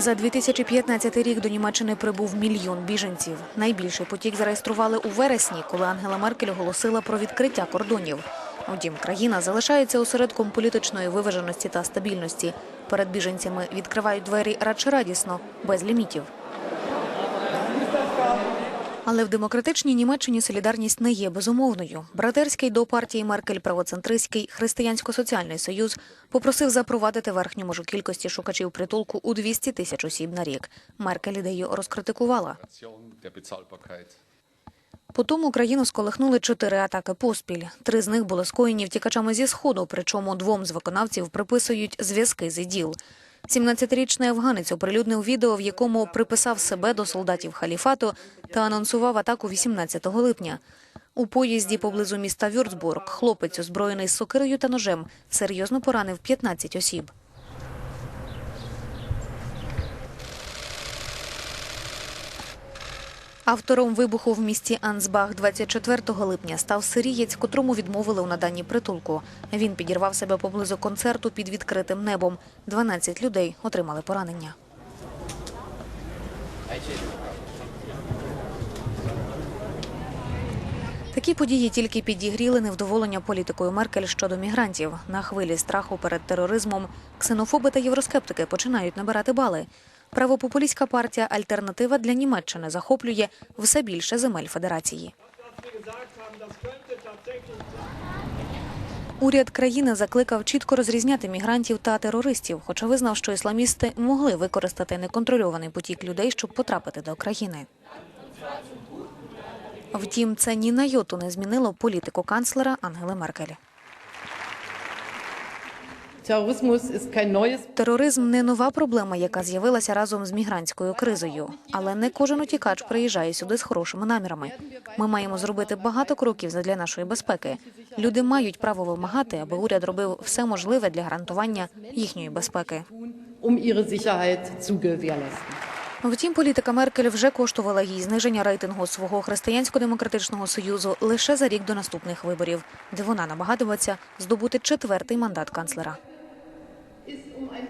За 2015 рік до Німеччини прибув мільйон біженців. Найбільший потік зареєстрували у вересні, коли Ангела Меркель оголосила про відкриття кордонів. Утім, країна залишається осередком політичної виваженості та стабільності. Перед біженцями відкривають двері радше радісно, без лімітів. Але в демократичній Німеччині солідарність не є безумовною. Братерський до партії Меркель правоцентристський християнсько-соціальний союз попросив запровадити верхню межу кількості шукачів притулку у 200 тисяч осіб на рік. Меркель ідею розкритикувала. Потім Україну сколихнули чотири атаки поспіль. Три з них були скоєні втікачами зі сходу, причому двом з виконавців приписують зв'язки з іділ. 17-річний афганець оприлюднив відео, в якому приписав себе до солдатів халіфату та анонсував атаку 18 липня. У поїзді поблизу міста Вюрцбург хлопець, озброєний сокирою та ножем, серйозно поранив 15 осіб. Автором вибуху в місті Ансбах 24 липня став сирієць, котрому відмовили у наданні притулку. Він підірвав себе поблизу концерту під відкритим небом. 12 людей отримали поранення. Такі події тільки підігріли невдоволення політикою Меркель щодо мігрантів. На хвилі страху перед тероризмом ксенофоби та євроскептики починають набирати бали. Правопопулістська партія Альтернатива для Німеччини захоплює все більше земель федерації. Уряд країни закликав чітко розрізняти мігрантів та терористів, хоча визнав, що ісламісти могли використати неконтрольований потік людей, щоб потрапити до країни. Втім, це ні на йоту не змінило політику канцлера Ангели Меркель. Тероризм не нова проблема, яка з'явилася разом з мігрантською кризою. Але не кожен утікач приїжджає сюди з хорошими намірами. Ми маємо зробити багато кроків задля нашої безпеки. Люди мають право вимагати, аби уряд робив все можливе для гарантування їхньої безпеки. um. Втім, політика Меркель вже коштувала їй зниження рейтингу свого християнсько-демократичного союзу лише за рік до наступних виборів, де вона намагатиметься здобути четвертий мандат канцлера. Ist um ein